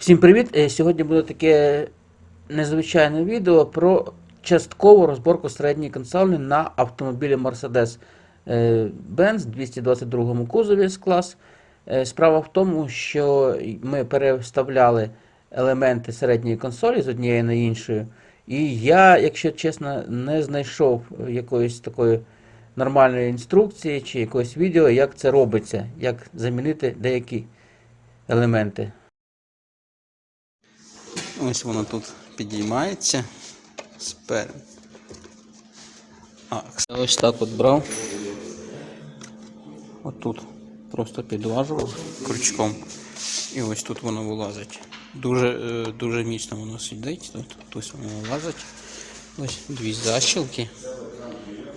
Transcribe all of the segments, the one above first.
Всім привіт! Е, Сьогодні буде таке незвичайне відео про часткову розборку середньої консолі на автомобілі Mercedes е, Benz 222 кузові з клас. Е, Справа в тому, що ми переставляли елементи середньої консолі з однієї на іншу, і я, якщо чесно, не знайшов якоїсь такої нормальної інструкції чи якогось відео, як це робиться, як замінити деякі елементи. Ось воно тут підіймається спереду. А, ось так от брав. Отут просто підважував крючком. І ось тут воно вилазить. Дуже, е, дуже міцно воно сидить. Тут ось воно вилазить. Ось дві защілки.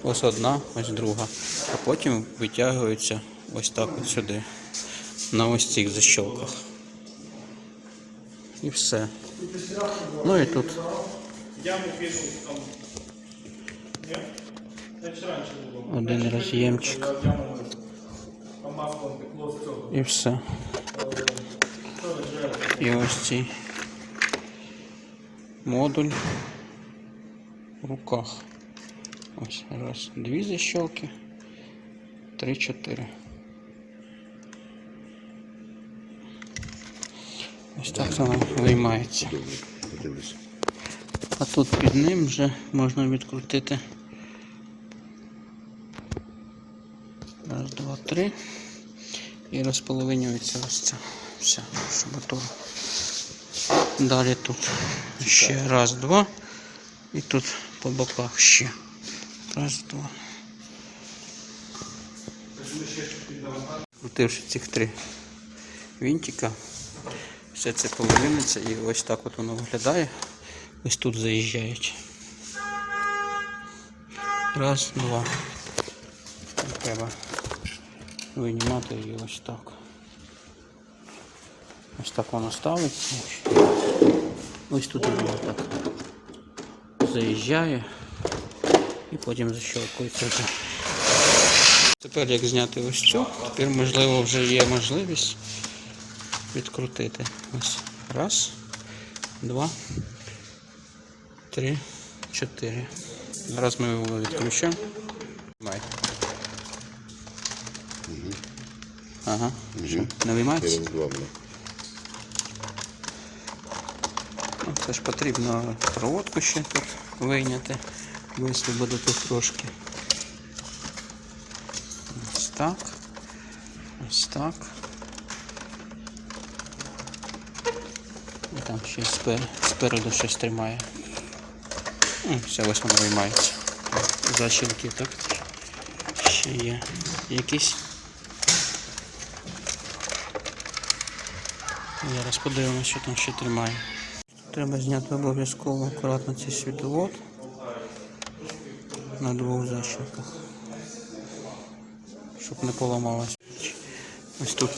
Ось одна, ось друга. А потім витягується ось так от сюди. На ось цих защілках. І все. Ну і тут Яму пішов там. один роз'ємчик. І все. І ось цей модуль в руках. Ось раз, дві защелки, три, Ось так воно виймається. А тут під ним вже можна відкрутити. Раз, два, три. І розполовинюється ось ця вся шабатура. Далі тут ще раз, два. І тут по боках ще. Раз, два. Крутивши цих три вінтика, все це половиниться і ось так от воно виглядає. Ось тут заїжджають. Раз, два. Треба винімати її ось так. Ось так воно ставиться. Ось тут воно так заїжджає і потім защелкується. Тепер як зняти ось цю, тепер можливо вже є можливість відкрутити. Ось раз, два, три, чотири. Зараз ми його відключимо. Ага. Що? Не виймається? Ну, це ж потрібно проводку ще тут вийняти, висвободити трошки. Ось так. Ось так. І там ще спер- спереду щось тримає. Ну, все, ось воно виймається. Защілки так. Ще є якісь. Зараз подивимося, що там ще тримає. Треба зняти обов'язково акуратно цей світовод на двох защілках, щоб не поламалось. Ось тут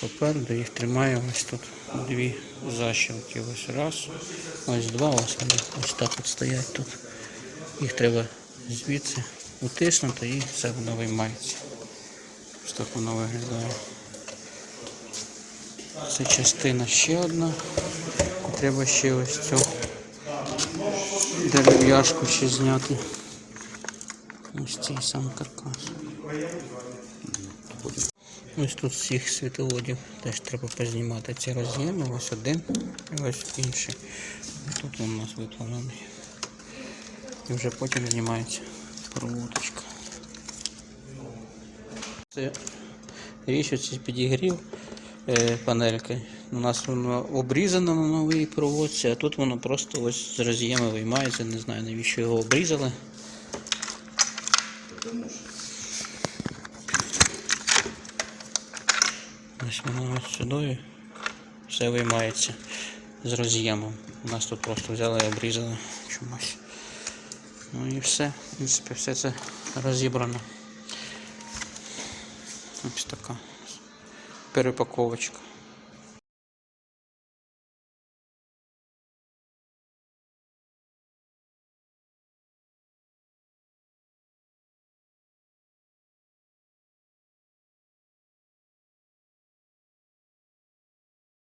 попереду їх тримає ось тут дві защілки. Ось раз, ось два, ось вони ось так от стоять тут. Їх треба звідси утиснути і все воно виймається. Ось так воно виглядає. Це частина ще одна. Треба ще ось цю дерев'яшку ще зняти. Ось цей сам каркас. Ось тут цих світоводів теж треба познімати ці роз'єми. Ось один і ось інший. Тут у нас виплавлений. І вже потім знімається проводочка. Це річ оці підігрів е, панельки. У нас воно обрізано на новій проводці, а тут воно просто ось з роз'єми виймається. Не знаю навіщо його обрізали. Ось воно сюди все виймається з роз'ємом. У нас тут просто взяли і обрізали чомусь. Ну і все. В принципі, все це розібрано. Ось така перепаковочка.